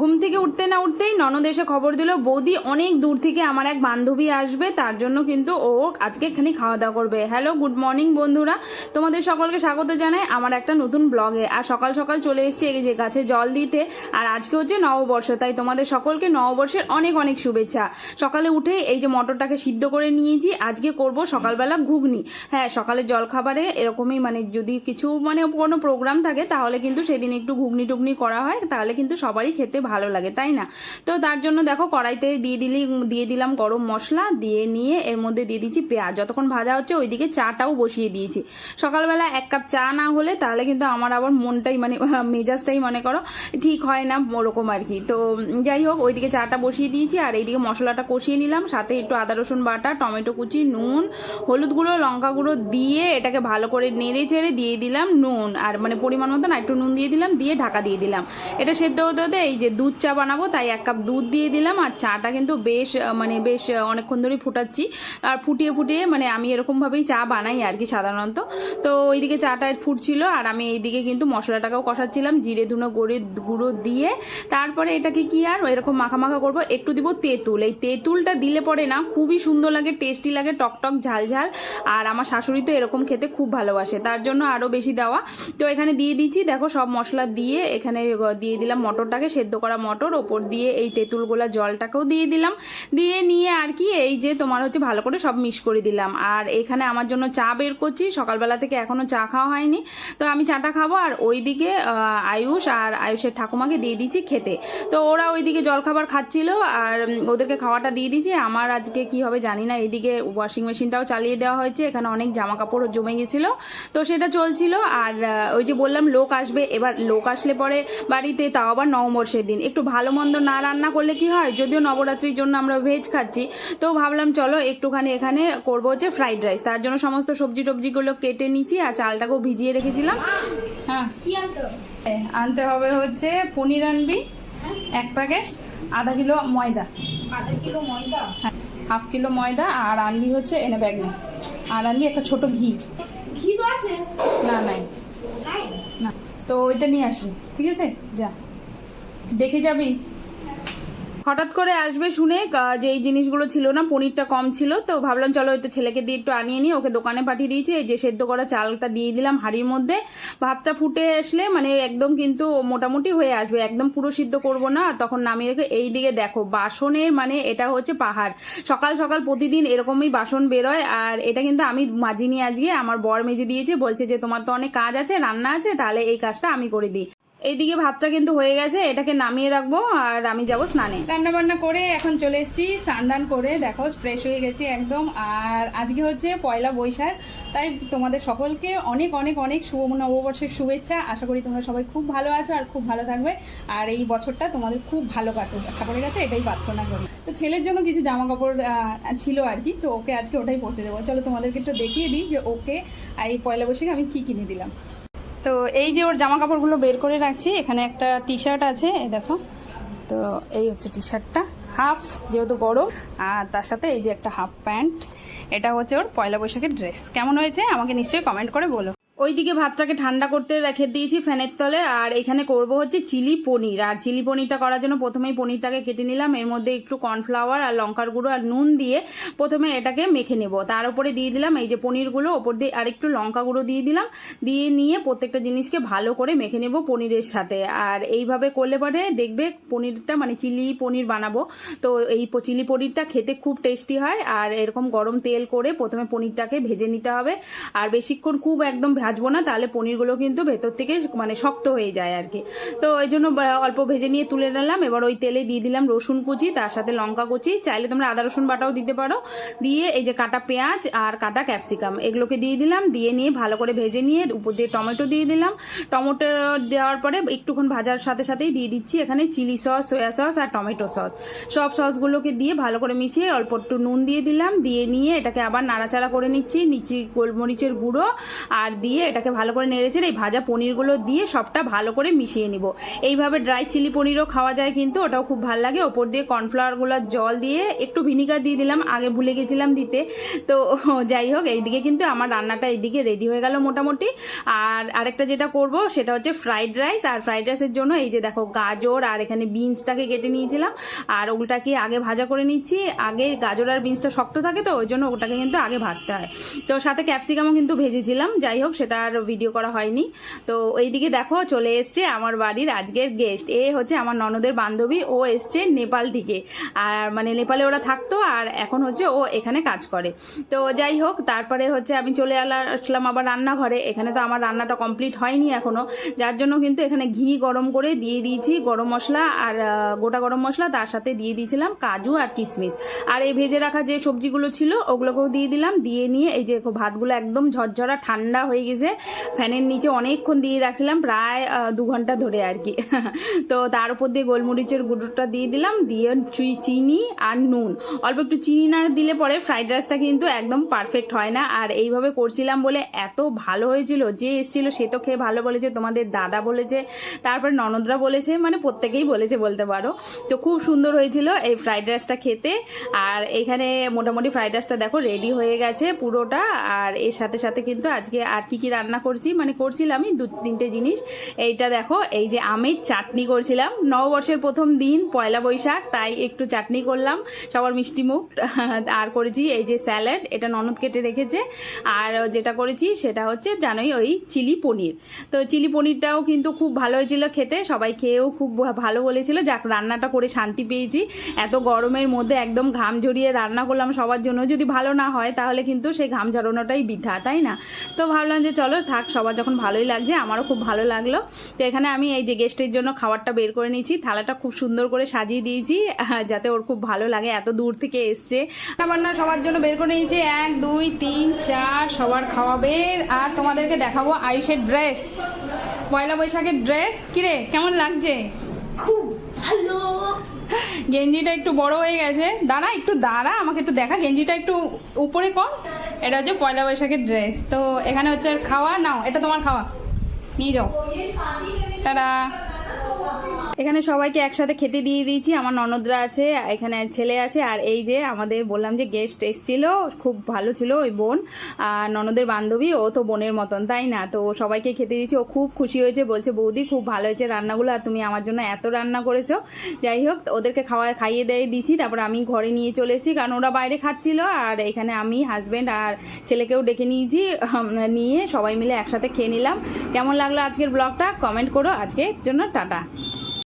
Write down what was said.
ঘুম থেকে উঠতে না উঠতেই ননদ এসে খবর দিল, বৌদি, অনেক দূর থেকে আমার এক বান্ধবী আসবে, তার জন্য কিন্তু ও আজকে এখানে খাওয়া দাওয়া করবে। হ্যালো গুড মর্নিং বন্ধুরা। তোমাদের সকলকে স্বাগত জানাই আমার একটা নতুন ব্লগে। আর সকাল সকাল চলে এসেছি এই যে গাছে জল দিতে, আর আজকে হচ্ছে নববর্ষ, তাই তোমাদের সকলকে নববর্ষের অনেক অনেক শুভেচ্ছা। সকালে উঠে এই যে মটরটাকে সিদ্ধ করে নিয়েছি, আজকে করব সকালবেলা ঘুগনি। হ্যাঁ সকালে জল খাবারে এরকমই মানে যদি কিছু মানে কোনো প্রোগ্রাম থাকে, তাহলে কিন্তু সেদিন একটু ঘুগনি টুগনি করা হয়, তাহলে কিন্তু সবারই খেতে ভালো লাগে, তাই না? তো তার জন্য দেখো কড়াইতে দিয়ে দিলি, দিয়ে দিলাম গরম মশলা, দিয়ে নিয়ে এর মধ্যে দিয়ে দিচ্ছি পেঁয়াজ। যতক্ষণ ভাজা হচ্ছে ওইদিকে চাটাও বসিয়ে দিয়েছি। সকালবেলা এক কাপ চা না হলে তাহলে কিন্তু আমার আবার মনটাই মানে মেজাজটাই মনে করো ঠিক হয় না ওরকম আর কি। তো যাই হোক, ওইদিকে চাটা বসিয়ে দিয়েছি আর এইদিকে মশলাটা কষিয়ে নিলাম। সাথে একটু আদা, রসুন বাটা, টমেটো কুচি, নুন, হলুদ গুঁড়ো, লঙ্কা গুঁড়ো দিয়ে এটাকে ভালো করে নেড়ে চেড়ে দিয়ে দিলাম নুন। আর মানে পরিমাণ মতন একটু নুন দিয়ে দিলাম, দিয়ে ঢাকা দিয়ে দিলাম। এটা সেদ্ধ হতে হতে এই যে দুধ চা বানাবো, তাই এক কাপ দুধ দিয়ে দিলাম। আর চাটা কিন্তু বেশ মানে বেশ অনেকক্ষণ ধরেই ফুটাচ্ছি। আর ফুটিয়ে ফুটিয়ে মানে আমি এরকমভাবেই চা বানাই আর কি সাধারণত। তো ওইদিকে চাটা ফুটছিল, আর আমি এইদিকে কিন্তু মশলাটাকেও কষাচ্ছিলাম, জিরে, ধুনো, গড়ে গুঁড়ো দিয়ে। তারপরে এটাকে কি আর, এরকম মাখা মাখা করব, একটু দিব তেঁতুল। এই তেঁতুলটা দিলে পরে না, খুবই সুন্দর লাগে, টেস্টি লাগে, টক টক, ঝাল ঝাল। আর আমার শাশুড়ি তো এরকম খেতে খুব ভালোবাসে, তার জন্য আরও বেশি দেওয়া। তো এখানে দিয়ে দিচ্ছি, দেখো সব মশলা দিয়ে এখানে দিয়ে দিলাম মটরটাকে, সেদ্ধ করা মটর, ওপর দিয়ে এই তেঁতুল গোলা জলটাকেও দিয়ে দিলাম। দিয়ে নিয়ে আর কি এই যে তোমার হচ্ছে ভালো করে সব মিক্স করে দিলাম। আর এখানে আমার জন্য চা বের করছি, সকালবেলা থেকে এখনও চা খাওয়া হয়নি। তো আমি চাটা খাব আর ওইদিকে আয়ুষ আর আয়ুষের ঠাকুমাকে দিয়ে দিচ্ছি খেতে। তো ওরা ওইদিকে জলখাবার খাচ্ছিল আর ওদেরকে খাওয়াটা দিয়ে দিয়েছি। আমার আজকে কি হবে জানি না, এইদিকে ওয়াশিং মেশিনটাও চালিয়ে দেওয়া হয়েছে। এখানে অনেক জামা কাপড় জমে গেছিল। তো সেটা চলছিল। আর ওই যে বললাম লোক আসবে, এবার লোক আসলে পরে বাড়িতে, তাও আবার নববর্ষের দিন। একটু ভালো মন্দ না রান্না করলে কি হয়? যদিও নবরাত্রির জন্য আমরা ভেজ খাচ্ছি তো ভাবলাম চলো একটুখানি এখানে করব হচ্ছে ফ্রাইড রাইস তার জন্য সমস্ত সবজি টবজিগুলো কেটে নিচ্ছি আর চালটাকেও ভিজিয়ে রেখেছিলাম। হ্যাঁ। আনতে হবে? এ, আনতে হবে হচ্ছে পনির আনবি এক প্যাকেট আধা কিলো ময়দা। আধা কিলো ময়দা? হ্যাঁ হাফ কিলো ময়দা আর আনবি হচ্ছে এনে ব্যাগ নে আর আনবি একটা ছোট ঘি। ঘি তো আছে। না নাই। নাই? না তো ওইটা নিয়ে আসবি ঠিক আছে? যা। দেখে যাবি? হঠাৎ করে আসবে শুনে যে এই জিনিসগুলো ছিল না, পনিরটা কম ছিল, তো ভাবলাম চলো একটু ছেলেকে দিয়ে একটু আনিয়ে নিই, ওকে দোকানে পাঠিয়ে দিয়েছি যে সেদ্ধ করা চালটা দিয়ে দিলাম হাঁড়ির মধ্যে। ভাতটা ফুটে আসলে মানে একদম কিন্তু মোটামুটি হয়ে আসবে, একদম পুরো সিদ্ধ করব না, তখন নামিয়ে রেখে এই দিকে দেখো, বাসনের মানে এটা হচ্ছে পাহাড়। সকাল সকাল প্রতিদিন এরকমই বাসন বেরোয়, আর এটা কিন্তু আমি মাজিনি আজকে, আমার বর মেজে দিয়েছে, বলছে যে তোমার তো অনেক কাজ আছে, রান্না আছে, তাহলে এই কাজটা আমি করে দিই। এইদিকে ভাতটা কিন্তু হয়ে গেছে, এটাকে নামিয়ে রাখব আর আমি যাব স্নানে। রান্না বান্না করে এখন চলে এসেছি, স্নান করে দেখো ফ্রেশ হয়ে গেছি একদম। আর আজকে হচ্ছে পয়লা বৈশাখ, তাই তোমাদের সকলকে অনেক অনেক অনেক শুভ নববর্ষের শুভেচ্ছা। আশা করি তোমরা সবাই খুব ভালো আছো আর খুব ভালো থাকবে। আর এই বছরটা তোমাদের খুব ভালো কাটুক। ঠাকুরের কাছে এটাই প্রার্থনা করি। তো ছেলের জন্য কিছু জামা কাপড় ছিল আর কি, তো ওকে আজকে ওটাই পরতে দেবো। চলো তোমাদেরকে একটু দেখিয়ে দিই যে ওকে এই পয়লা বৈশাখে আমি কি কিনে দিলাম। তো এই যে ওর জামা কাপড়গুলো বের করে রাখছি, এখানে একটা টি শার্ট আছে, এই দেখো। তো এই হচ্ছে টি শার্টটা হাফ যেহেতু গরম আর তার সাথে এই যে একটা হাফ প্যান্ট, এটা হচ্ছে ওর পয়লা বৈশাখের ড্রেস। কেমন হয়েছে? আমাকে নিশ্চয়ই কমেন্ট করে বলো। ওইদিকে ভাতটাকে ঠান্ডা করতে রেখে দিয়েছি ফ্যানের তলে, আর এখানে করব হচ্ছে চিলি পনির। আর চিলি পনিরটা করার জন্য প্রথমেই পনিরটাকে কেটে নিলাম, এর মধ্যে একটু কর্নফ্লাওয়ার আর লঙ্কার গুঁড়ো আর নুন দিয়ে প্রথমে এটাকে মেখে নেব। তার উপরে দিয়ে দিলাম এই যে পনিরগুলো, ওপর দিয়ে আর একটু লঙ্কা গুঁড়ো দিয়ে দিলাম। দিয়ে নিয়ে প্রত্যেকটা জিনিসকে ভালো করে মেখে নেব পনিরের সাথে। আর এইভাবে করলে পরে দেখবে পনিরটা মানে চিলি পনির বানাবো। তো এই চিলি পনিরটা খেতে খুব টেস্টি হয়, আর এরকম গরম তেল করে প্রথমে পনিরটাকে ভেজে নিতে হবে। আর বেশিক্ষণ খুব একদম ভাজবো না, তাহলে পনিরগুলো কিন্তু ভেতর থেকে মানে শক্ত হয়ে যায় আর কি। তো ওই জন্য অল্প ভেজে নিয়ে তুলে নিলাম। এবার ওই তেলে দিয়ে দিলাম রসুন কুচি, তার সাথে লঙ্কা কুচি। চাইলে তোমরা আদা, রসুন বাটাও দিতে পারো। দিয়ে এই যে কাটা পেঁয়াজ আর কাটা ক্যাপসিকাম, এগুলোকে দিয়ে দিলাম। দিয়ে নিয়ে ভালো করে ভেজে নিয়ে উপর দিয়ে টমেটো দিয়ে দিলাম। টমেটো দেওয়ার পরে একটুক্ষণ ভাজার সাথে সাথেই দিয়ে দিচ্ছি এখানে চিলি সস, সয়া সস আর টমেটো সস। সব সসগুলোকে দিয়ে ভালো করে মিশিয়ে অল্প একটু নুন দিয়ে দিলাম। দিয়ে নিয়ে এটাকে আবার নাড়াচাড়া করে নিচ্ছি। নিচি গোলমরিচের গুঁড়ো আর দিয়ে দিয়ে এটাকে ভালো করে নেড়েছে এই ভাজা পনিরগুলো দিয়ে সবটা ভালো করে মিশিয়ে নিব। এইভাবে ড্রাই চিলি পনিরও খাওয়া যায় কিন্তু, ওটাও খুব ভালো লাগে। ওপর দিয়ে কর্নফ্লাওয়ারগুলোর জল দিয়ে একটু ভিনিগার দিয়ে দিলাম, আগে ভুলে গেছিলাম দিতে। তো যাই হোক, এইদিকে কিন্তু আমার রান্নাটা এইদিকে রেডি হয়ে গেল মোটামুটি। আর আরেকটা যেটা করব, সেটা হচ্ছে ফ্রাইড রাইস আর ফ্রাইড রাইসের জন্য এই যে দেখো গাজর আর এখানে বিনসটাকে কেটে নিয়েছিলাম। আর ওগুলোটাকে আগে ভাজা করে নিচ্ছি। আগে গাজর আর বিনসটা শক্ত থাকে তো, ওই জন্য ওটাকে কিন্তু আগে ভাজতে হয়। তো সাথে ক্যাপসিকামও কিন্তু ভেজেছিলাম। যাই হোক, সেটা আর ভিডিও করা হয়নি। তো এইদিকে দেখো, চলে এসছে আমার বাড়ির আজকের গেস্ট এ হচ্ছে আমার ননদের বান্ধবী, ও এসছে নেপাল থেকে আর মানে নেপালে ওরা থাকতো, আর এখন হচ্ছে ও এখানে কাজ করে। তো যাই হোক, তারপরে হচ্ছে আমি চলে আসলাম আবার রান্নাঘরে। এখানে তো আমার রান্নাটা কমপ্লিট হয়নি এখনও। যার জন্য কিন্তু এখানে ঘি গরম করে দিয়ে দিয়েছি গরম মশলা আর গোটা গরম মশলা। তার সাথে দিয়ে দিয়েছিলাম কাজু আর কিশমিশ। আর এই ভেজে রাখা যে সবজিগুলো ছিল, ওগুলোকেও দিয়ে দিলাম। দিয়ে নিয়ে এই যে ভাতগুলো একদম ঝরঝরা ঠান্ডা হয়ে গেছে। ফ্যানের নিচে অনেকক্ষণ দিয়ে রাখছিলাম, প্রায় দু ঘণ্টা ধরে আর কি। তো তার উপর দিয়ে গোলমরিচের গুঁড়োটা দিয়ে দিলাম, দিয়ে চিনি আর নুন। অল্প একটু চিনি না দিলে পরে ফ্রাইড রাইসটা কিন্তু একদম পারফেক্ট হয় না। আর এইভাবে করছিলাম বলে এত ভালো হয়েছিল, যে এসেছিল সে তো খেয়ে ভালো বলেছে, তোমাদের দাদা বলেছে, তারপর ননদরা বলেছে মানে প্রত্যেকেই বলেছে বলতে পারো। তো খুব সুন্দর হয়েছিল এই ফ্রাইড রাইসটা খেতে। আর এখানে মোটামুটি ফ্রাইড রাইসটা দেখো রেডি হয়ে গেছে পুরোটা। আর এর সাথে সাথে কিন্তু আজকে আর কি কি রান্না করছি? মানে করছিলামই দু, তিনটে জিনিস। এইটা দেখো, এই যে আমের চাটনি করছিলাম। নববর্ষের প্রথম দিন, পয়লা বৈশাখ, তাই একটু চাটনি করলাম। সবার মিষ্টি মুখ, আর করেছি এই যে স্যালাড, এটা ননদ কেটে রেখেছে। আর যেটা করেছি, সেটা হচ্ছে জানোই ওই চিলি পনির। তো চিলি পনিরটাও কিন্তু খুব ভালো হয়েছিল খেতে, সবাই খেয়েও খুব ভালো বলেছিল। যাক, রান্নাটা করে শান্তি পেয়েছি। এত গরমের মধ্যে একদম ঘাম ঝরিয়ে রান্না করলাম সবার জন্য। যদি ভালো না হয়, তাহলে কিন্তু সেই ঘাম ঝরানোটাই বৃদ্ধা তাই না? তো ভাবলাম যে চলো, থাক, সবার যখন ভালোই লাগছে, আমারও খুব ভালো লাগল। তো এখানে আমি এই যে গেস্টের জন্য খাবারটা বের করে নিয়েছি, থালাটা খুব সুন্দর করে সাজিয়ে দিয়েছি যাতে ওর খুব ভালো লাগে, এত দূর থেকে এসছে। রান্না সবার জন্য বের করে নিয়েছি, এক, দুই, তিন, চার, সবার খাওয়াবে আর তোমাদেরকে দেখাবো আয়ুষের ড্রেস পয়লা বৈশাখের ড্রেস কিরে, কেমন লাগছে? খুব ভালো। গেঞ্জিটা একটু বড় হয়ে গেছে। দাঁড়া, একটু দাঁড়া, আমাকে একটু দেখা। গেঞ্জিটা একটু উপরে কর। এটা হচ্ছে পয়লা বৈশাখের ড্রেস তো এখানে হচ্ছে খাওয়া। নাও, এটা তোমার খাওয়া। নিয়ে যাও। তারা এখানে সবাইকে একসাথে খেতে দিয়ে দিয়েছি। আমার ননদরা আছে, এখানে ছেলে আছে, আর এই যে আমাদের বললাম যে গেস্ট এসেছিল, খুব ভালো ছিল ওই বোন। আর ননদের বান্ধবী, ও তো বোনের মতন, তাই না? তো সবাইকে খেতে দিয়েছি, ও খুব খুশি হয়েছে, বলছে, বৌদি, খুব ভালো হয়েছে রান্নাগুলো, আর তুমি আমার জন্য এত রান্না করেছ। যাই হোক, ওদেরকে খাওয়া, খাইয়ে দিয়ে, দিয়েছি, তারপর আমি ঘরে নিয়ে চলে এসেছি, কারণ ওরা বাইরে খাচ্ছিল, আর এখানে আমি হাজবেন্ড আর ছেলেকেও ডেকে নিয়েছি নিয়ে সবাই মিলে একসাথে খেয়ে নিলাম। কেমন লাগল আজকের ব্লগটা কমেন্ট করো, আজকের জন্য টাটা।